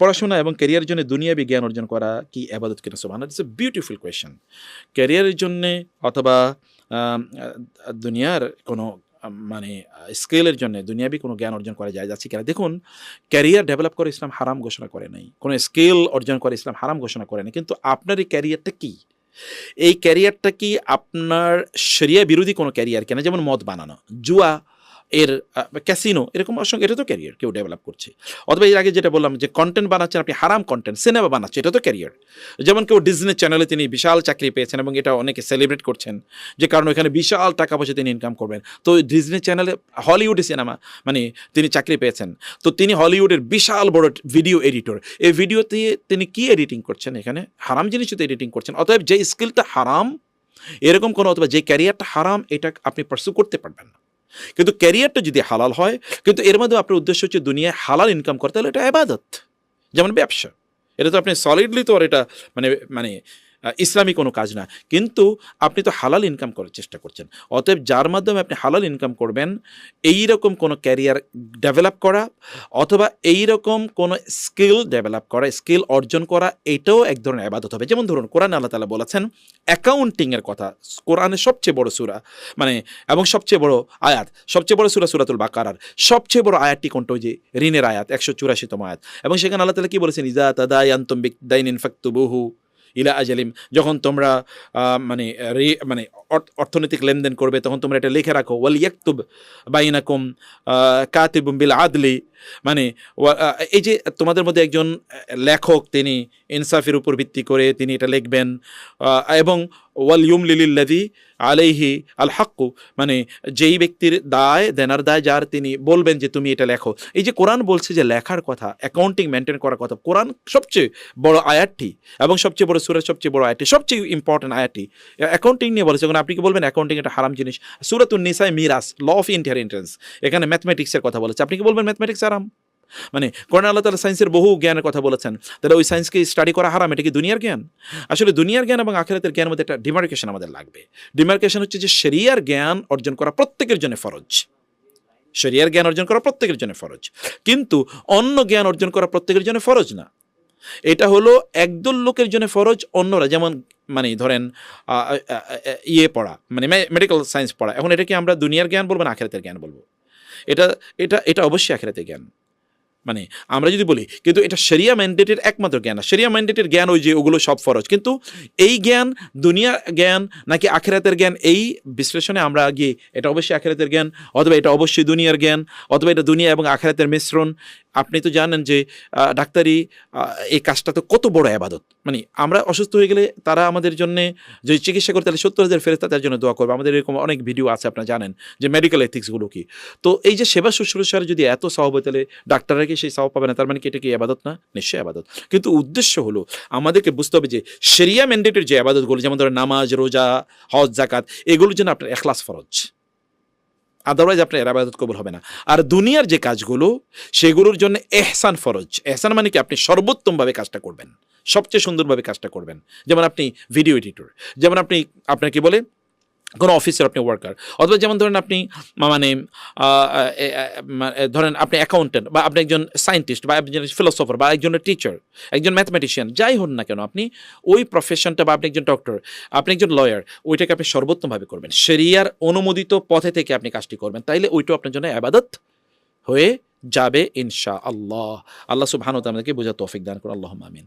পড়াশোনা এবং ক্যারিয়ারের জন্য দুনিয়াবি জ্ঞান অর্জন করা কি এবাদত কিনা? সুবহানাল্লাহ ইটস এ বিউটিফুল কোয়েশ্চেন ক্যারিয়ারের জন্যে অথবা দুনিয়ার কোনো মানে স্কিলের জন্যে দুনিয়াবি কোনো জ্ঞান অর্জন করা যায়, যাচ্ছে কিনা? দেখুন ক্যারিয়ার ডেভেলপ করে ইসলাম হারাম ঘোষণা করে নাই। কোনো স্কিল অর্জন করে ইসলাম হারাম ঘোষণা করে নাই। কিন্তু আপনার এই ক্যারিয়ারটা কী? এই ক্যারিয়ারটা কি আপনার শরিয়া বিরোধী কোনো ক্যারিয়ার কিনা? যেমন মদ বানানো, জুয়া এর ক্যাসিনো এরকম অসংখ্য, এটা তো ক্যারিয়ার কেউ ডেভেলপ করছে। অথবা এর আগে যেটা বললাম যে কন্টেন্ট বানাচ্ছেন, আপনি হারাম কন্টেন্ট সিনেমা বানাচ্ছে এটা তো ক্যারিয়ার যেমন কেউ ডিজনি চ্যানেলে তিনি বিশাল চাকরি পেয়েছেন এবং এটা অনেকে সেলিব্রেট করছেন, যে কারণ এখানে বিশাল টাকা পয়সা তিনি ইনকাম করবেন। তো ডিজনি চ্যানেলে হলিউডে সিনেমা মানে তিনি চাকরি পেয়েছেন। তো তিনি হলিউডের বিশাল বড় ভিডিও এডিটর এই ভিডিওতে তিনি কি এডিটিং করছেন এখানে? হারাম জিনিসও তো এডিটিং করছেন। অতএব যে স্কিলটা হারাম, এরকম কোনো, অথবা যে ক্যারিয়ারটা হারাম, এটা আপনি পার্সু করতে পারবেন না। কিন্তু ক্যারিয়ারটা যদি হালাল হয়, কিন্তু এর মাধ্যমে আপনার উদ্দেশ্য হচ্ছে দুনিয়ায় হালাল ইনকাম করতে হলে এটা আবাদত। যেমন ব্যবসা। এটা তো আপনি সলিডলি তো আর এটা মানে মানে ইসলামী কোনো কাজ না। কিন্তু আপনি তো হালাল ইনকাম করার চেষ্টা করছেন। অতএব যার মাধ্যমে আপনি হালাল ইনকাম করবেন এই রকম কোনো ক্যারিয়ার ডেভেলপ করা অথবা এই রকম কোনো স্কিল ডেভেলপ করা স্কিল অর্জন করা, এটাও এক ধরনের আবাদত হবে। যেমন ধরুন, কোরআন আল্লাহ তালা বলেছেন অ্যাকাউন্টিংয়ের কথা কোরআনের সবচেয়ে বড় সুরা মানে এবং সবচেয়ে বড় আয়াত, সবচেয়ে বড় সুরা সুরাতুল বাকারার, সবচেয়ে বড় আয়াতটি কোনটা? যে ঋণের আয়াত, একশো চুরাশিতম আয়াত। এবং সেখানে আল্লাহ তালা কি বলেছেন? ইজা তাদায়ান্তম দাইন ইনফাক্তুবুহু ইলা আজালিম, যখন তোমরা মানে মানে অর্থনৈতিক লেনদেন করবে, তখন তোমরা এটা লিখে রাখো ওয়াল ইয়াকতুব বাইনাকুম কাতিবুম বিল আদলি মানে এই যে তোমাদের মধ্যে একজন লেখক তিনি ইনসাফের উপর ভিত্তি করে তিনি এটা লিখবেন এবং ওয়াল ইউম লিলিল্লাদি আলাইহি আল হাক্কু মানে যেই ব্যক্তির দায়, দেনার দায় যার তিনি বলবেন যে তুমি এটা লেখো। এই যে কোরআন বলছে যে লেখার কথা, অ্যাকাউন্টিং মেনটেন করার কথা, কোরআন সবচেয়ে বড় আয়াতটি এবং সবচেয়ে বড় সুরের সবচেয়ে বড় আয়াতটি, সবচেয়ে ইম্পর্টেন্ট আয়াতটি। অ্যাকাউন্টিং নিয়ে বলেছে আপনি কি বলবেন, অ্যাকাউন্টিং একটা হারাম জিনিস। সুরাতুন নিসায় মিরাস ল অফ ইন্টারেন্টেন্স এখানে ম্যাথমেটিক্সের কথা বলেছে। আপনি কি বলবেন ম্যাথমেটিক্স হারাম মানে কোরআন আল্লাহ তালা সায়েন্সের বহু জ্ঞানের কথা বলেছেন। তাহলে ওই সায়েন্সকে স্টাডি করা হারাম? এটা কি দুনিয়ার জ্ঞান? আসলে দুনিয়ার জ্ঞান এবং আখেরাতের জ্ঞানের মধ্যে একটা ডিমার্কেশন আমাদের লাগবে। ডিমার্কেশন হচ্ছে যে শরিয়ার জ্ঞান অর্জন করা প্রত্যেকের জন্য ফরজ। শরিয়ার জ্ঞান অর্জন করা প্রত্যেকের জন্য ফরজ। কিন্তু অন্য জ্ঞান অর্জন করা প্রত্যেকের জন্য ফরজ না। এটা হলো একদল লোকের জন্য ফরজ, অন্যরা যেমন মানে ধরেন ইয়ে পড়া মানে মেডিকেল সায়েন্স পড়া। এখন এটা কি আমরা দুনিয়ার জ্ঞান বলব না আখেরাতের জ্ঞান বলব? এটা এটা এটা অবশ্যই আখেরাতে জ্ঞান। মানে আমরা যদি বলি, কিন্তু এটা শরিয়া ম্যান্ডেটের একমাত্র জ্ঞান। না শরিয়া ম্যান্ডেটের জ্ঞান ওই যে ওগুলো সব ফরজ। কিন্তু এই জ্ঞান দুনিয়া জ্ঞান নাকি আখেরাতের জ্ঞান, এই বিশ্লেষণে আমরা গিয়ে এটা অবশ্যই আখেরাতের জ্ঞান, অথবা এটা অবশ্যই দুনিয়ার জ্ঞান, অথবা এটা দুনিয়া এবং আখেরাতের মিশ্রণ। আপনি তো জানেন যে ডাক্তারি এই কাজটা তো কত বড় আবাদত। মানে আমরা অসুস্থ হয়ে গেলে তারা আমাদের জন্য যদি চিকিৎসা করতে তাহলে সত্তর হাজার ফেরত তার জন্য দোয়া করবে। আমাদের এরকম অনেক ভিডিও আছে, আপনারা জানেন, যে মেডিকেল এথিক্সগুলো কি। তো এই যে সেবা শুশ্রূষার যদি এত সহব তাহলে ডাক্তাররা কি সেই সহব পাবে না, তার মানে কি এটা কি আবাদত না? নিশ্চয়ই আবাদত। কিন্তু উদ্দেশ্য হলো, আমাদেরকে বুঝতে হবে যে সেরিয়া ম্যান্ডেটের যে আবাদতগুলো, যেমন ধরেন নামাজ, রোজা, হজ জাকাত এগুলোর জন্য আপনার এখলাস ফরজ। আদারওয়াইজ আপনার এর আবাদত কবুল হবে না। আর দুনিয়ার যে কাজগুলো, সেগুলোর জন্য এহসান ফরজ। এহসান মানে কি? আপনি সর্বোত্তমভাবে কাজটা করবেন। সবচেয়ে সুন্দরভাবে কাজটা করবেন। যেমন আপনি ভিডিও এডিটর যেমন আপনি, আপনার কি বলে? কোনো অফিসের আপনি ওয়ার্কার অথবা যেমন ধরেন আপনি মানে ধরেন আপনি অ্যাকাউন্টেন্ট বা আপনি একজন সায়েন্টিস্ট বা একজন ফিলোসফার বা একজন টিচার একজন ম্যাথমেটিশিয়ান যাই হন না কেন, আপনি ওই প্রফেশনটা বা আপনি একজন ডক্টর আপনি একজন লয়ার ওইটাকে আপনি সর্বোত্তমভাবে করবেন। শরিয়ার অনুমোদিত পথে থেকে আপনি কাজটি করবেন, তাইলে ওইটাও আপনার জন্য আবাদত হয়ে যাবে ইনশা আল্লাহ আল্লাহ সুবহানাহু ওয়া আমাদেরকে বোঝা তৌফিক দান করুন। আল্লাহ আমিন।